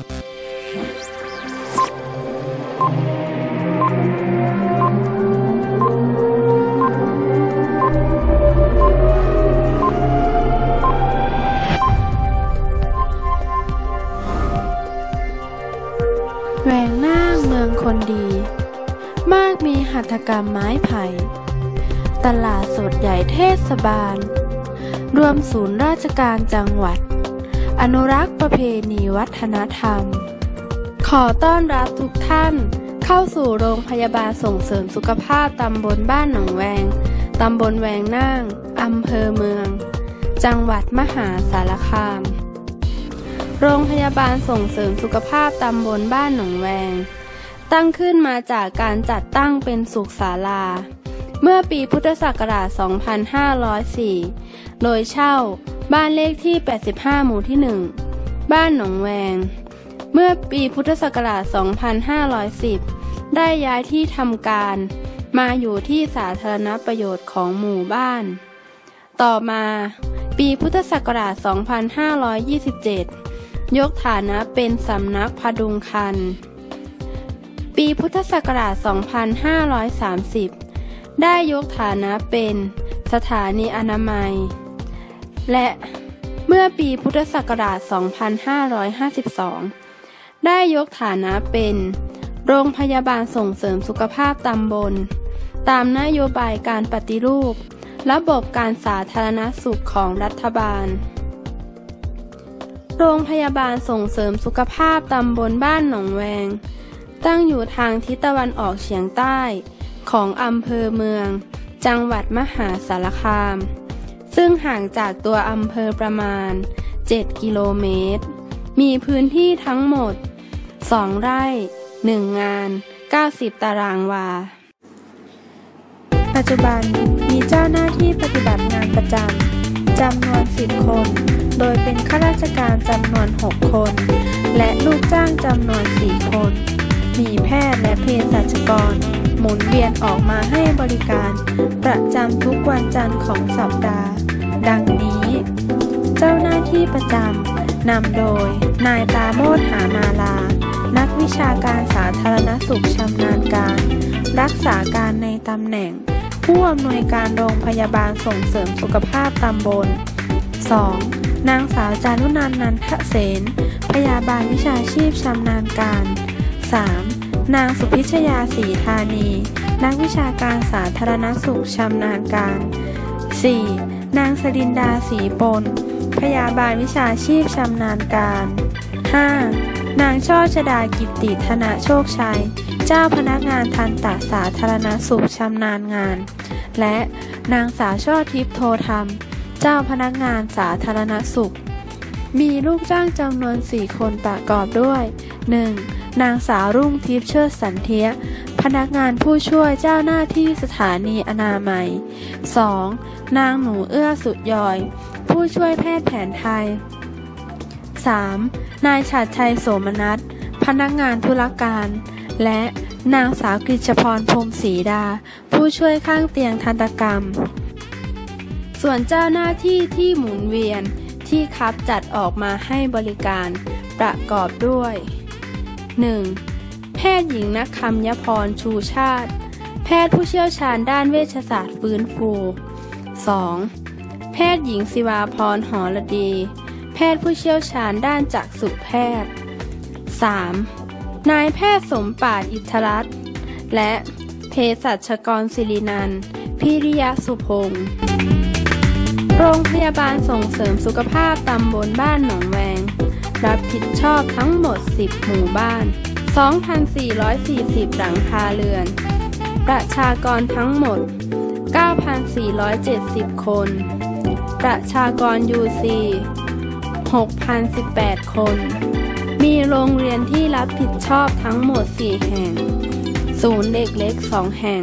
แหวงนางเมืองคนดี มากมีหัตถกรรมไม้ไผ่ ตลาดสดใหญ่เทศบาล รวมศูนย์ราชการจังหวัด อนุรักษ์ประเพณีวัฒนธรรม ขอต้อนรับทุกท่านเข้าสู่โรงพยาบาลส่งเสริมสุขภาพตำบลบ้านหนองแวง ตำบลแวงนางอำเภอเมือง จังหวัดมหาสารคาม โรงพยาบาลส่งเสริมสุขภาพตำบลบ้านหนองแวง ตั้งขึ้นมาจากการจัดตั้งเป็นสุขศาลา เมื่อปีพุทธศักราช 2504 โดยเช่า บ้านเลขที่ 85 หมู่ที่ 1 บ้านหนองแวง เมื่อปีพุทธศักราช 2510 ได้ย้ายที่ทำการ มาอยู่ที่สาธารณประโยชน์ของหมู่บ้าน ต่อมาปีพุทธศักราช 2527 ยกฐานะเป็นสำนักพดุงคัน ปีพุทธศักราช 2530 ได้ยกฐานะเป็นสถานีอนามัย และเมื่อปีพุทธศักราช 2552 ได้ยกฐานะเป็น โรงพยาบาลส่งเสริมสุขภาพตำบล ตามนโยบายการปฏิรูป ระบบการสาธารณสุขของรัฐบาล โรงพยาบาลส่งเสริมสุขภาพตำบลบ้านหนองแวง ตั้งอยู่ทางทิศตะวันออกเฉียงใต้ของอำเภอเมือง จังหวัดมหาสารคาม ซึ่งห่างจากตัวอำเภอประมาณ 7 กิโลเมตร มีพื้นที่ทั้งหมด 2 ไร่ 1 งาน 90 ตารางวา ปัจจุบันมีเจ้าหน้าที่ปฏิบัติงานประจำจำนวน 10 คน โดยเป็นข้าราชการจำนวน 6 คน และลูกจ้างจำนวน 4 คน มีแพทย์และเภสัชกร หมุนเวียนออกมาให้บริการ ประจำทุกวันจันทร์ของสัปดาห์ ดังนี้ เจ้าหน้าที่ประจำนำโดย นายตาโมดหามาลา นักวิชาการสาธารณสุขชำนาญการ รักษาการในตำแหน่ง ผู้อำนวยการโรงพยาบาลส่งเสริมสุขภาพตำบล 2. นางสาวจารุนันนันทเสนพยาบาลวิชาชีพชำนาญการ 3. นางสุพิชยาศรีธานี นักวิชาการสาธารณสุขชำนาญการ 4. นางสรินดาศรีปน พยาบาลวิชาชีพชำนาญการ 5. นางช่อชดากิตติธนาโชคชัย เจ้าพนักงานทันตสาธารณสุขชำนาญงาน และนางสาวช่อทิพย์โทธรรม เจ้าพนักงานสาธารณสุข มีลูกจ้างจำนวน 4 คนประกอบด้วย 1. นางสาวรุ่งทิพย์เชิดสันเทียพนักงานผู้ช่วยเจ้าหน้าที่สถานีอนามัย 2. นางหนูเอื้อสุดยอย ผู้ช่วยแพทย์แผนไทย 3. นายฉัดชัยโสมนัสพนักงานธุรการ และนางสาวกฤษพรพรมศรีดา ผู้ช่วยข้างเตียงทันตกรรม ส่วนเจ้าหน้าที่ที่หมุนเวียนที่คับจัดออกมาให้บริการ ประกอบด้วย 1. แพทย์หญิงนักคำยพรชูชาติ แพทย์ผู้เชี่ยวชาญด้านเวชศาสตร์ฟื้นฟู 2. แพทย์หญิงศิวาพรหอระดี แพทย์ผู้เชี่ยวชาญด้านจักษุแพทย์ 3. นายแพทย์สมปาดอิทรัตน์และเภสัชกรศิรินันพิริยสุพงศ์โรงพยาบาลส่งเสริมสุขภาพตำบลบ้านหนอง รับผิดชอบทั้งหมด 10 หมู่บ้าน 2,440 หลังคาเรือน ประชากรทั้งหมด 9,470 คน ประชากร UC 6,018 คน มีโรงเรียนที่รับผิดชอบทั้งหมด 4 แห่ง ศูนย์เด็กเล็ก 2 แห่ง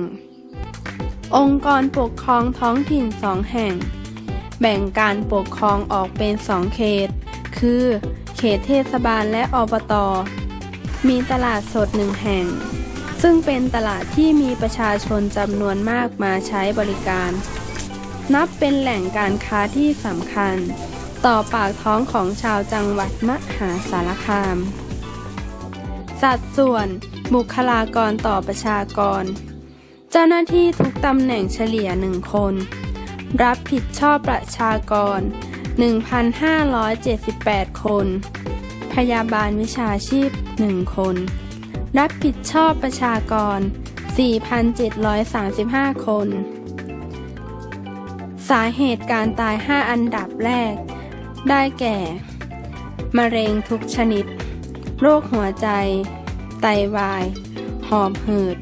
องค์กรปกครองท้องถิ่น 2 แห่ง แบ่งการปกครองออกเป็น 2 เขต คือ เขตเทศบาลและอบต มีตลาดสดหนึ่งแห่ง ซึ่งเป็นตลาดที่มีประชาชนจำนวนมากมาใช้บริการ นับเป็นแหล่งการค้าที่สำคัญ ต่อปากท้องของชาวจังหวัดมหาสารคาม สัดส่วน บุคลากรต่อประชากร เจ้าหน้าที่ทุกตำแหน่งเฉลี่ยหนึ่งคน รับผิดชอบประชากร 1,578 คน พยาบาลวิชาชีพ 1 คน รับผิดชอบประชากร 4,735 คน สาเหตุการตาย 5 อันดับแรก ได้แก่ มะเร็งทุกชนิด โรคหัวใจ ไตวาย หอบหืด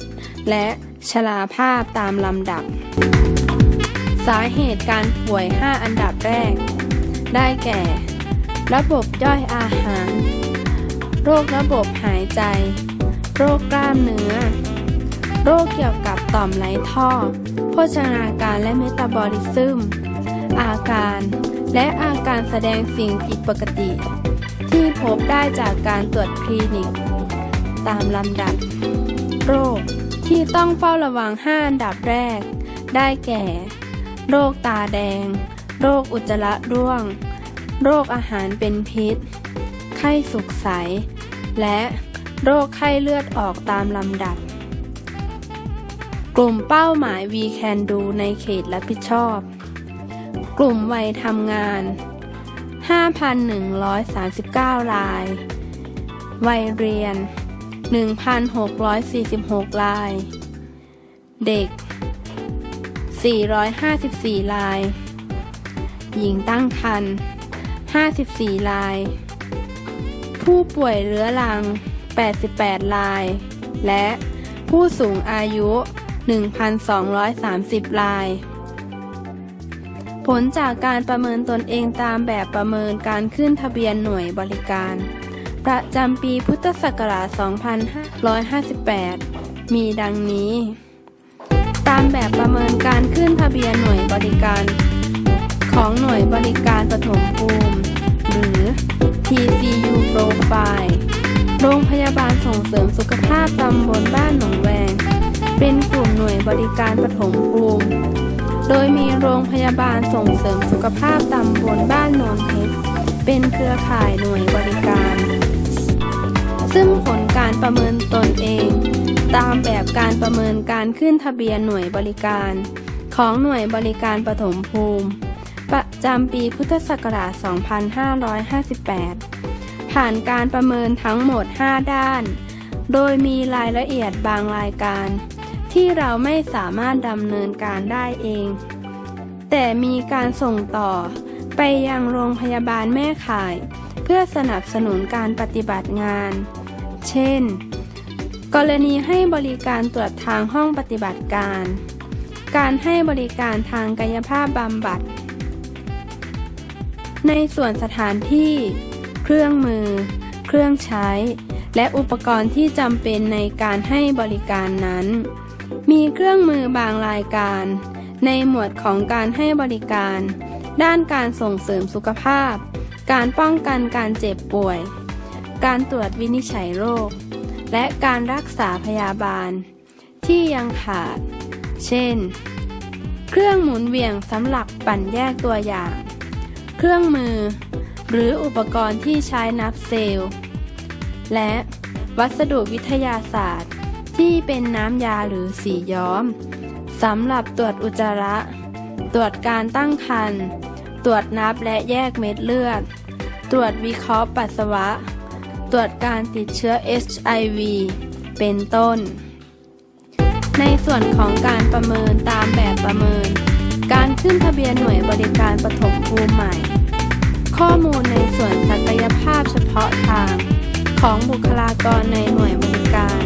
และชราภาพตามลำดับ สาเหตุการป่วย 5 อันดับแรก ได้แก่ ระบบย่อยอาหาร โรคระบบหายใจ โรคกล้ามเนื้อ โรคเกี่ยวกับต่อมไร้ท่อ โภชนาการและเมตาบอลิซึม อาการ และอาการแสดงสิ่งผิดปกติ ที่พบได้จากการตรวจคลินิก ตามลำดับ โรคที่ต้องเฝ้าระวัง 5 อันดับแรก ได้แก่ โรคตาแดง โรคอุจจาระร่วง โรคอาหารเป็นพิษ ไข้สุกใส และโรคไข้เลือดออกตามลำดับ กลุ่มเป้าหมาย We Can Do ในเขตรับผิดชอบ กลุ่มวัยทำงาน 5,139 ราย วัยเรียน 1,646 ราย เด็ก 454 ราย หญิงตั้งครรภ์ 54 ราย ผู้ป่วยเรื้อรัง 88 ราย และผู้สูงอายุ 1,230 ราย ผลจากการประเมินตนเองตามแบบประเมินการขึ้นทะเบียนหน่วยบริการ ประจำปีพุทธศักราช 2558 มีดังนี้ ตามแบบประเมินการขึ้นทะเบียนหน่วยบริการ ของหน่วยบริการปฐมภูมิ หรือ TCU Profile โรงพยาบาลส่งเสริมสุขภาพตำบลบ้านหนองแวง เป็นกลุ่มหน่วยบริการปฐมภูมิ โดยมีโรงพยาบาลส่งเสริมสุขภาพตำบลบ้านโนนเพชรเป็นเครือข่ายหน่วยบริการ ซึ่งผลการประเมินตนเอง ตามแบบการประเมินการขึ้นทะเบียนหน่วยบริการ ของหน่วยบริการปฐมภูมิ ประจำปีพุทธศักราช 2558 ผ่านการประเมินทั้งหมด 5 ด้าน โดยมีรายละเอียดบางรายการ ที่เราไม่สามารถดำเนินการได้เอง แต่มีการส่งต่อไปยังโรงพยาบาลแม่ข่าย เพื่อสนับสนุนการปฏิบัติงาน เช่น กรณีให้บริการตรวจทางห้องปฏิบัติการ การให้บริการทางกายภาพบำบัด ในส่วนสถานที่ เครื่องมือ เครื่องใช้ และอุปกรณ์ที่จำเป็นในการให้บริการนั้น มีเครื่องมือบางรายการ ในหมวดของการให้บริการ ด้านการส่งเสริมสุขภาพ การป้องกันการเจ็บป่วย การตรวจวินิจฉัยโรค และการรักษาพยาบาล ที่ยังขาด เช่น เครื่องหมุนเวียงสำหรับปั่นแยกตัวอย่าง เครื่องมือ หรืออุปกรณ์ที่ใช้นับเซลล์ และวัสดุวิทยาศาสตร์ ที่เป็นน้ำยาหรือสีย้อมสำหรับตรวจอุจจาระ ตรวจการตั้งครรภ์ตรวจนับและแยกเม็ดเลือด ตรวจวิเคราะห์ปัสสาวะ ตรวจการติดเชื้อ HIV เป็นต้น ในส่วนของการประเมินตามแบบประเมิน การขึ้นทะเบียนหน่วยบริการปฐมภูมิใหม่ ข้อมูลในส่วนศักยภาพเฉพาะทาง ของบุคลากรในหน่วยบริการ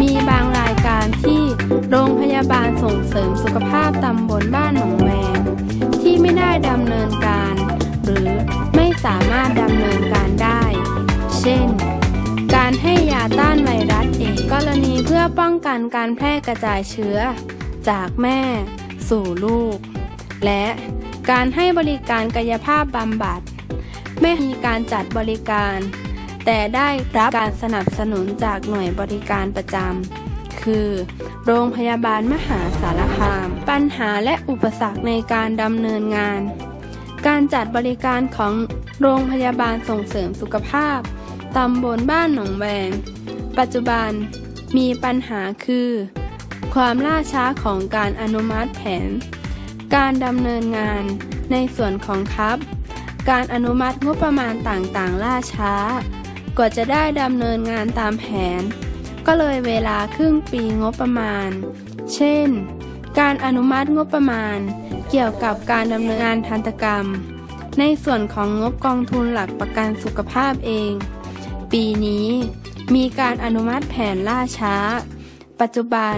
มีบางรายการที่โรงพยาบาลส่งเสริมสุขภาพตำบลบ้านหนองแวงที่ไม่ได้ดำเนินการ หรือไม่สามารถดำเนินการได้ เช่น การให้ยาต้านไวรัสเอดส์กรณีเพื่อป้องกันการแพร่กระจายเชื้อ จากแม่ สู่ลูก และการให้บริการกายภาพบำบัด ไม่มีการจัดบริการ แต่ได้รับการสนับสนุนจากหน่วยบริการประจำคือ โรงพยาบาลมหาสารคาม ปัญหาและอุปสรรคในการดำเนินงาน การจัดบริการของโรงพยาบาลส่งเสริมสุขภาพตำบลบ้านหนองแวง ปัจจุบันมีปัญหาคือ ความล่าช้าของการอนุมัติแผน การดำเนินงานในส่วนของครับการอนุมัติงบประมาณต่างๆ ล่าช้า กว่าจะได้ดำเนินงานตามแผน ก็เลยเวลาครึ่งปีงบประมาณ เช่น การอนุมัติงบประมาณ เกี่ยวกับการดำเนินงานทันตกรรม ในส่วนของงบกองทุนหลักประกันสุขภาพเอง ปีนี้มีการอนุมัติแผนล่าช้า ปัจจุบัน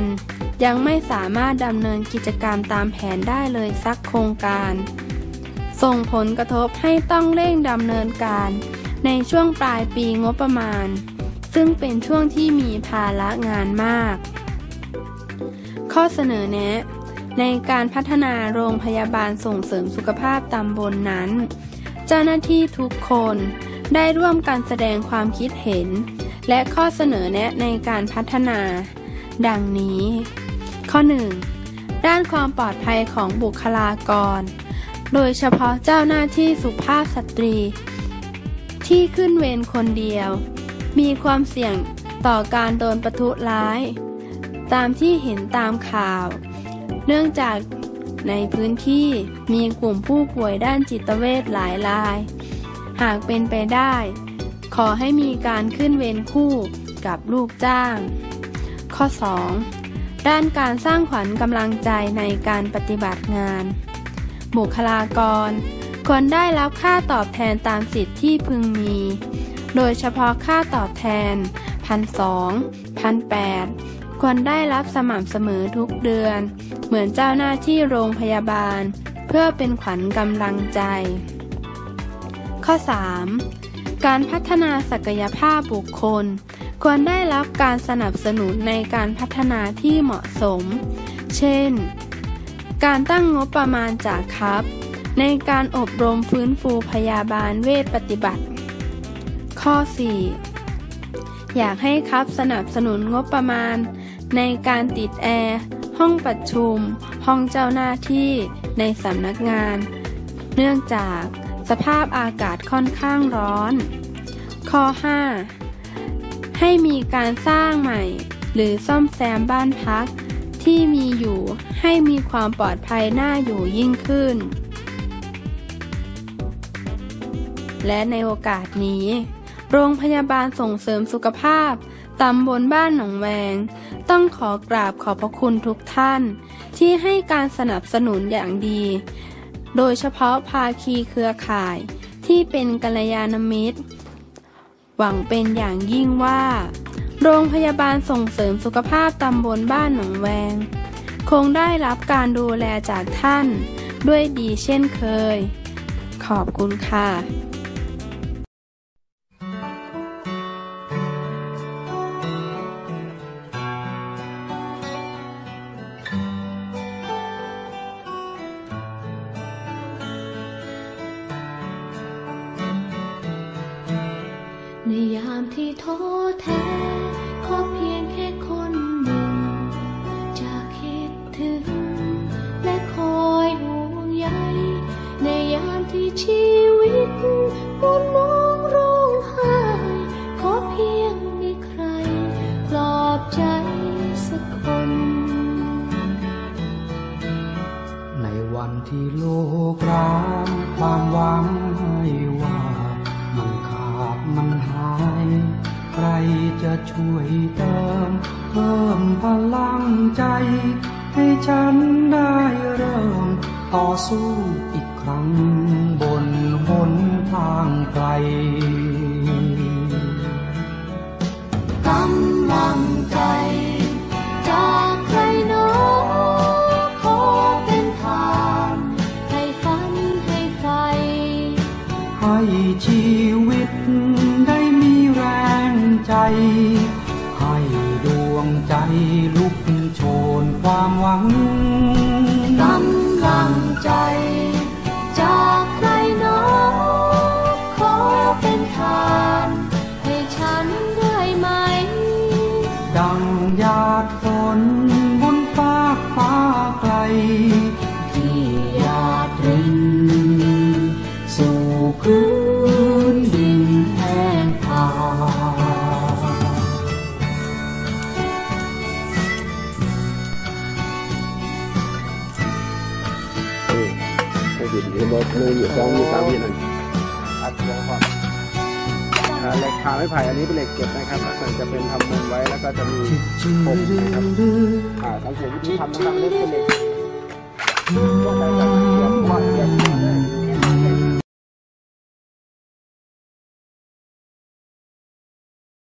ยังไม่สามารถดำเนินกิจกรรมตามแผนได้เลยสักโครงการ ส่งผลกระทบให้ต้องเร่งดำเนินการ ในช่วงปลายปีงบประมาณ ซึ่งเป็นช่วงที่มีภาระงานมาก ข้อเสนอแนะ ในการพัฒนาโรงพยาบาลส่งเสริมสุขภาพตำบลนนั้น เจ้าหน้าที่ทุกคนได้ร่วมกันแสดงความคิดเห็น และข้อเสนอแนะในการพัฒนา ดังนี้ ข้อ 1. ด้านความปลอดภัยของบุคลากร โดยเฉพาะเจ้าหน้าที่สุภาพสตรี ที่ขึ้นเวรคนเดียว มีความเสี่ยงต่อการโดนประทุร้าย ตามที่เห็นตามข่าว เนื่องจากในพื้นที่มีกลุ่มผู้ป่วยด้านจิตเวชหลายราย หากเป็นไปได้ ขอให้มีการขึ้นเวรคู่กับลูกจ้าง ข้อ 2. ด้านการสร้างขวัญกำลังใจในการปฏิบัติงาน บุคลากร ควรได้รับค่าตอบแทนตามสิทธิ์ที่พึงมี โดยเฉพาะค่าตอบแทนพันสองพันแปดควรได้รับสม่ำเสมอทุกเดือน เหมือนเจ้าหน้าที่โรงพยาบาล เพื่อเป็นขวัญกำลังใจ ข้อ 3. การพัฒนาศักยภาพบุคคล ควรได้รับการสนับสนุนในการพัฒนาที่เหมาะสม เช่น การตั้งงบประมาณจากครับ ในการอบรมฟื้นฟูพยาบาลเวชปฏิบัติ ข้อ 4. อยากให้ครับสนับสนุนงบประมาณ ในการติดแอร์ห้องประชุม ห้องเจ้าหน้าที่ในสำนักงาน เนื่องจากสภาพอากาศค่อนข้างร้อน ข้อ 5. ให้มีการสร้างใหม่ หรือซ่อมแซมบ้านพัก ที่มีอยู่ให้มีความปลอดภัยน่าอยู่ยิ่งขึ้น และในโอกาสนี้ โรงพยาบาลส่งเสริมสุขภาพตำบลบ้านหนองแวง ต้องขอกราบขอบพระคุณทุกท่าน ที่ให้การสนับสนุนอย่างดี โดยเฉพาะภาคีเครือข่ายที่เป็นกัลยาณมิตร หวังเป็นอย่างยิ่งว่า โรงพยาบาลส่งเสริมสุขภาพตำบลบ้านหนองแวง คงได้รับการดูแลจากท่าน ด้วยดีเช่นเคย ขอบคุณค่ะ ใจ ให้ฉันได้เริ่มต่อสู้อีกครั้ง ใจลุกโชนความหวังกำลังใจ หรือบอกหนึ่งอยู่สองอยู่สามอยู่นั่นอัดเสียงก่อนอ่าเหล็กขาไม้ไผ่อันนี้เป็นเหล็กเก็บนะครับลักษณะจะเป็นทำมุมไว้แล้วก็จะมีคิดจริงหรืออ่าสังเกตวิธีทำนะครับอันนี้เป็นเหล็กช่วง